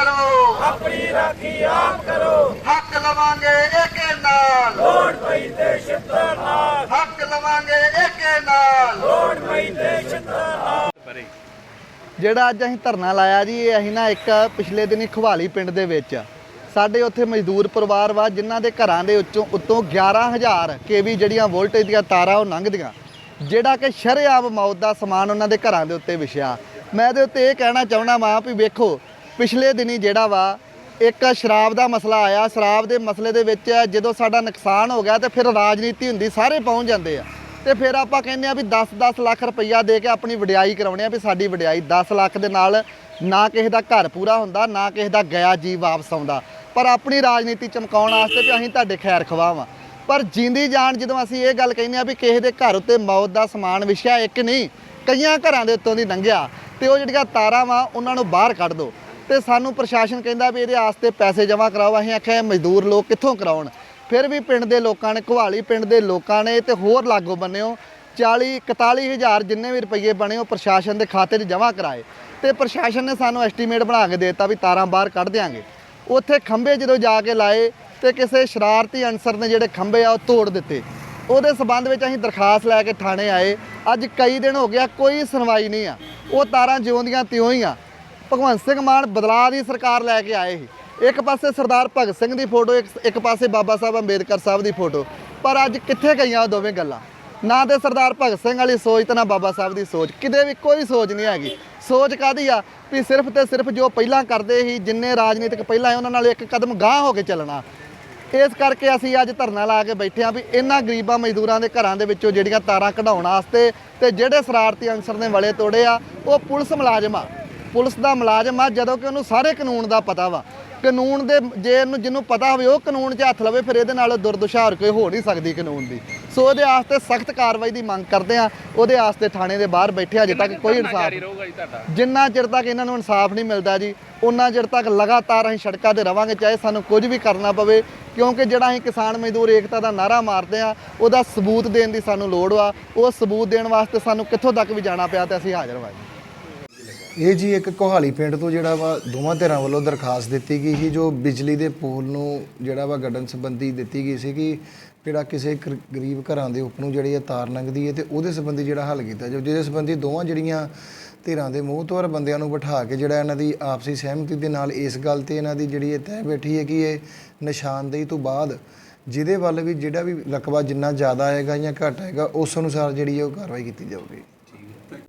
ਕਰੋ। ਆਪਣੀ ਰਾਖੀ ਆਪ ਕਰੋ। ਹੱਕ ਲਵਾਂਗੇ ਏਕੇ ਨਾਲ। ਲੋੜ ਪਈ ਤੇ ਸ਼ਿੱਦਰ ਨਾਲ। ਹੱਕ ਲਵਾਂਗੇ ਏਕੇ ਨਾਲ। ਲੋੜ ਪਈ ਤੇ ਸ਼ਿੱਦਰ ਨਾਲ। ਜਿਹੜਾ ਅੱਜ ਅਸੀਂ ਧਰਨਾ ਲਾਇਆ ਜੀ ਇਹ ਅਸੀਂ ਨਾ ਇੱਕ ਪਿਛਲੇ ਦਿਨੀ ਖਵਾਲੀ ਪਿੰਡ ਦੇ ਵਿੱਚ। ਸਾਡੇ ਉੱਥੇ ਮਜ਼ਦੂਰ ਪਰਿਵਾਰ ਵਾ ਜਿਨ੍ਹਾਂ ਦੇ ਘਰਾਂ ਦੇ ਉੱਚੋਂ ਉੱਤੋਂ 11000 ਕੇਵੀ ਜਿਹੜੀਆਂ ਵੋਲਟੇਜ ਦੀਆਂ ਤਾਰਾਂ ਉਹ ਲੰਘਦੀਆਂ। ਜਿਹੜਾ ਕਿ ਸ਼ਰੇਆਮ ਮੌਤ ਦਾ ਸਮਾਨ ਉਹਨਾਂ ਦੇ ਘਰਾਂ ਦੇ ਉੱਤੇ ਵਿਛਿਆ। ਮੈਂ ਇਹਦੇ ਉੱਤੇ ਇਹ ਕਹਿਣਾ ਚਾਹਣਾ ਵਾਂ ਵੀ ਵੇਖੋ ਪਿਛਲੇ ਦਿਨੀ ਜਿਹੜਾ ਵਾ, ਇੱਕ ਸ਼ਰਾਬ ਦਾ ਮਸਲਾ ਆਇਆ। ਸ਼ਰਾਬ ਦੇ ਮਸਲੇ ਦੇ ਵਿੱਚ ਜਦੋਂ ਸਾਡਾ ਨੁਕਸਾਨ ਹੋ ਗਿਆ ਤੇ ਫਿਰ ਰਾਜਨੀਤੀ ਹੁੰਦੀ, ਸਾਰੇ ਪਹੁੰਚ ਜਾਂਦੇ ਆ। ਤੇ ਫਿਰ ਆਪਾਂ ਕਹਿੰਦੇ ਆ ਵੀ 10-10 ਲੱਖ ਰੁਪਈਆ ਦੇ ਕੇ ਆਪਣੀ ਵਡਿਆਈ ਕਰਾਉਣੇ ਆ ਵੀ ਸਾਡੀ ਵਡਿਆਈ 10 ਲੱਖ ਦੇ ਨਾਲ ਨਾ ਕਿਸੇ ਦਾ ਘਰ ਪੂਰਾ ਹੁੰਦਾ, ਨਾ ਕਿਸੇ ਦਾ ਗਿਆ ਜੀ ਵਾਪਸ ਆਉਂਦਾ। ਪਰ ਆਪਣੀ ਰਾਜਨੀਤੀ ਚਮਕਾਉਣ ਵਾਸਤੇ ਵੀ ਅਸੀਂ ਤੁਹਾਡੇ ਖੈਰ ਖਵਾਵਾਂ। ਪਰ ਜਿੰਦੀ ਜਾਨ ਜਦੋਂ ਅਸੀਂ ਇਹ ਗੱਲ ਕਹਿੰਦੇ ਆ ਵੀ ਕਿਸੇ ਦੇ ਘਰ ਉੱਤੇ ਮੌਤ ਦਾ ਸਮਾਨ ਵਿਛਿਆ ਇੱਕ ਨਹੀਂ, ਕਈਆਂ ਘਰਾਂ ਦੇ ਉੱਤੋਂ ਦੀ ਲੰਘਿਆ ਤੇ ਉਹ ਜਿਹੜੀਆਂ ਤਾਰਾਂ ਵਾ, ਉਹਨਾਂ ਨੂੰ ਬਾਹਰ ਕੱਢ ਦਿਓ ਤੇ ਸਾਨੂੰ ਪ੍ਰਸ਼ਾਸਨ ਕਹਿੰਦਾ ਵੀ ਇਹਦੇ ਆਸਤੇ ਪੈਸੇ ਜਮ੍ਹਾਂ ਕਰਾਓ। ਅਸੀਂ ਆਖਿਆ ਮਜ਼ਦੂਰ ਲੋਕ ਕਿੱਥੋਂ ਕਰਾਉਣ? ਫਿਰ ਵੀ ਪਿੰਡ ਦੇ ਲੋਕਾਂ ਨੇ ਘਵਾਲੀ ਪਿੰਡ ਦੇ ਲੋਕਾਂ ਨੇ ਤੇ ਹੋਰ ਲਾਗੋ ਬੰਨਿਓ। 40 41000 ਜਿੰਨੇ ਵੀ ਰੁਪਏ ਬਣੇ, ਉਹ ਪ੍ਰਸ਼ਾਸਨ ਦੇ ਖਾਤੇ 'ਚ ਜਮ੍ਹਾਂ ਕਰਾਏ। ਤੇ ਪ੍ਰਸ਼ਾਸਨ ਨੇ ਸਾਨੂੰ ਐਸਟੀਮੇਟ ਬਣਾ ਕੇ ਦੇਤਾ ਵੀ ਤਾਰਾਂ ਬਾਹਰ ਕੱਢ ਦਿਆਂਗੇ। ਉੱਥੇ ਖੰਭੇ ਜਦੋਂ ਜਾ ਕੇ ਲਾਏ ਤੇ ਕਿਸੇ ਸ਼ਰਾਰਤੀ ਅਨਸਰ ਨੇ ਜਿਹੜੇ ਖੰਭੇ ਆ, ਉਹ ਤੋੜ ਦਿੱਤੇ। ਉਹਦੇ ਸਬੰਧ ਵਿੱਚ ਅਸੀਂ ਦਰਖਾਸਤ ਲੈ ਕੇ ਥਾਣੇ ਆਏ। ਅੱਜ ਕਈ ਦਿਨ ਹੋ ਗਿਆ, ਕੋਈ ਸੁਣਵਾਈ ਨਹੀਂ ਆ। ਉਹ ਤਾਰਾਂ ਜਿਉਂਦੀਆਂ ਤਿਉਂ ਹੀ ਆ। ਭਗਵੰਤ ਸਿੰਘ ਮਾਨ ਬਦਲਾਅ ਦੀ ਸਰਕਾਰ ਲੈ ਕੇ ਆਏ ਸੀ। ਇੱਕ ਪਾਸੇ ਸਰਦਾਰ ਭਗਤ ਸਿੰਘ ਦੀ ਫੋਟੋ, ਇੱਕ ਇੱਕ ਪਾਸੇ ਬਾਬਾ ਸਾਹਿਬ ਅੰਬੇਦਕਰ ਸਾਹਿਬ ਦੀ ਫੋਟੋ। ਪਰ ਅੱਜ ਕਿੱਥੇ ਗਈਆਂ ਉਹ ਦੋਵੇਂ ਗੱਲਾਂ? ਨਾ ਤੇ ਸਰਦਾਰ ਭਗਤ ਸਿੰਘ ਵਾਲੀ ਸੋਚ ਤੇ ਨਾ ਬਾਬਾ ਸਾਹਿਬ ਦੀ ਸੋਚ। ਕਿਤੇ ਵੀ ਕੋਈ ਸੋਚ ਨਹੀਂ ਹੈਗੀ। ਸੋਚ ਕਾਦੀ ਆ? ਵੀ ਸਿਰਫ ਤੇ ਸਿਰਫ ਜੋ ਪਹਿਲਾਂ ਕਰਦੇ ਸੀ, ਜਿੰਨੇ ਰਾਜਨੀਤਿਕ ਪਹਿਲਾਂ ਉਹਨਾਂ ਨਾਲ ਇੱਕ ਕਦਮ ਗਾਂਹ ਹੋ ਕੇ ਚੱਲਣਾ। ਇਸ ਕਰਕੇ ਅਸੀਂ ਅੱਜ ਧਰਨਾ ਲਾ ਕੇ ਬੈਠੇ ਆ ਵੀ ਇਹਨਾਂ ਗਰੀਬਾਂ ਮਜ਼ਦੂਰਾਂ ਦੇ ਘਰਾਂ ਦੇ ਵਿੱਚੋਂ ਜਿਹੜੀਆਂ ਤਾਰਾਂ ਕਢਾਉਣ ਵਾਸਤੇ ਤੇ ਜਿਹੜੇ ਸ਼ਰਾਰਤੀ ਅੰਸਰ ਨੇ ਵਲੇ ਤੋੜੇ ਆ, ਉਹ ਪੁਲਿਸ ਮੁਲਾਜ਼ਮ ਆ। ਪੁਲਿਸ ਦਾ ਮੁਲਾਜ਼ਮ ਆ ਜਦੋਂ ਕਿ ਉਹਨੂੰ ਸਾਰੇ ਕਾਨੂੰਨ ਦਾ ਪਤਾ ਵਾ। ਕਾਨੂੰਨ ਦੇ ਜੇ ਇਹਨੂੰ ਜਿਹਨੂੰ ਪਤਾ ਹੋਵੇ ਉਹ ਕਾਨੂੰਨ 'ਚ ਹੱਥ ਲਵੇ ਫਿਰ ਇਹਦੇ ਨਾਲ ਦੁਰਦਸ਼ਾ ਹੋਰ ਕੋਈ ਹੋ ਨਹੀਂ ਸਕਦੀ ਕਾਨੂੰਨ ਦੀ। ਸੋ ਉਹਦੇ ਵਾਸਤੇ ਸਖਤ ਕਾਰਵਾਈ ਦੀ ਮੰਗ ਕਰਦੇ ਆ। ਉਹਦੇ ਵਾਸਤੇ ਥਾਣੇ ਦੇ ਬਾਹਰ ਬੈਠੇ ਅਜੇ ਤੱਕ ਕੋਈ ਇਨਸਾਫ ਜਿੰਨਾ ਚਿਰ ਤੱਕ ਇਹਨਾਂ ਨੂੰ ਇਨਸਾਫ ਨਹੀਂ ਮਿਲਦਾ ਜੀ ਉਹਨਾਂ ਚਿਰ ਤੱਕ ਲਗਾਤਾਰ ਅਸੀਂ ਸੜਕਾਂ ਤੇ ਰਵਾਂਗੇ ਚਾਹੇ ਸਾਨੂੰ ਕੁਝ ਵੀ ਕਰਨਾ ਪਵੇ ਕਿਉਂਕਿ ਜਿਹੜਾ ਅਸੀਂ ਕਿਸਾਨ ਮਜ਼ਦੂਰ ਏਕਤਾ ਦਾ ਨਾਰਾ ਮਾਰਦੇ ਆ ਉਹਦਾ ਸਬੂਤ ਦੇਣ ਦੀ ਸਾਨੂੰ ਲੋੜ ਵਾ। ਉਹ ਸਬੂਤ ਦੇਣ ਵਾਸਤੇ ਸਾਨੂੰ ਕਿੱਥੋਂ ਤੱਕ ਵੀ ਜਾਣਾ ਪਿਆ ਤੇ ਅਸੀਂ ਹਾਜ਼ਰ ਹਾਂ ਜੀ। ਇਹ ਜੀ ਇੱਕ ਕੋਹਾਲੀ ਪਿੰਡ ਤੋਂ ਜਿਹੜਾ ਵਾ ਦੋਵਾਂ ਧਿਰਾਂ ਵੱਲੋਂ ਦਰਖਾਸਤ ਦਿੱਤੀ ਗਈ ਸੀ, ਜੋ ਬਿਜਲੀ ਦੇ ਪੋਲ ਨੂੰ ਜਿਹੜਾ ਵਾ ਗੱਡਣ ਸੰਬੰਧੀ ਦਿੱਤੀ ਗਈ ਸੀ ਕਿ ਜਿਹੜਾ ਕਿਸੇ ਗਰ- ਗਰੀਬ ਘਰਾਂ ਦੇ ਉੱਪਰ ਨੂੰ ਜਿਹੜੀ ਇਹ ਤਾਰ ਲੰਘਦੀ ਹੈ ਤੇ ਉਹਦੇ ਸੰਬੰਧੀ ਜਿਹੜਾ ਹੱਲ ਕੀਤਾ ਜਾਵੇ ਜਿਹਦੇ ਸੰਬੰਧੀ ਦੋਵਾਂ ਜਿਹੜੀਆਂ ਧਿਰਾਂ ਦੇ ਮੂੰਹਤਵਰ ਬੰਦਿਆਂ ਨੂੰ ਬਿਠਾ ਕੇ ਜਿਹੜਾ ਇਹਨਾਂ ਦੀ ਆਪਸੀ ਸਹਿਮਤੀ ਦੇ ਨਾਲ ਇਸ ਗੱਲ ਤੇ ਇਹਨਾਂ ਦੀ ਜਿਹੜੀ ਇਹ ਤੈਅ ਬੈਠੀ ਹੈ ਕਿ ਇਹ ਨਿਸ਼ਾਨਦੇਹੀ ਤੋਂ ਬਾਅਦ ਜਿਹਦੇ ਵੱਲ ਵੀ ਜਿਹੜਾ ਵੀ ਰਕਬਾ ਜਿੰਨਾ ਜ਼ਿਆਦਾ ਆਏਗਾ ਜਾਂ ਘੱਟ ਆਏਗਾ, ਉਸ ਅਨੁਸਾਰ ਜਿਹੜੀ ਹੈ ਉਹ ਕਾਰਵਾਈ ਕੀਤੀ ਜਾਊਗੀ।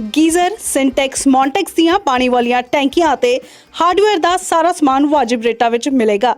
ਗੀਜ਼ਰ, ਸਿੰਟੈਕਸ, ਮੌਂਟੈਕਸ ਦੀਆਂ ਪਾਣੀ ਵਾਲੀਆਂ ਟੈਂਕੀਆਂ ਅਤੇ ਹਾਰਡਵੇਅਰ ਦਾ ਸਾਰਾ ਸਮਾਨ ਵਾਜਿਬ ਰੇਟਾਂ ਵਿੱਚ ਮਿਲੇਗਾ।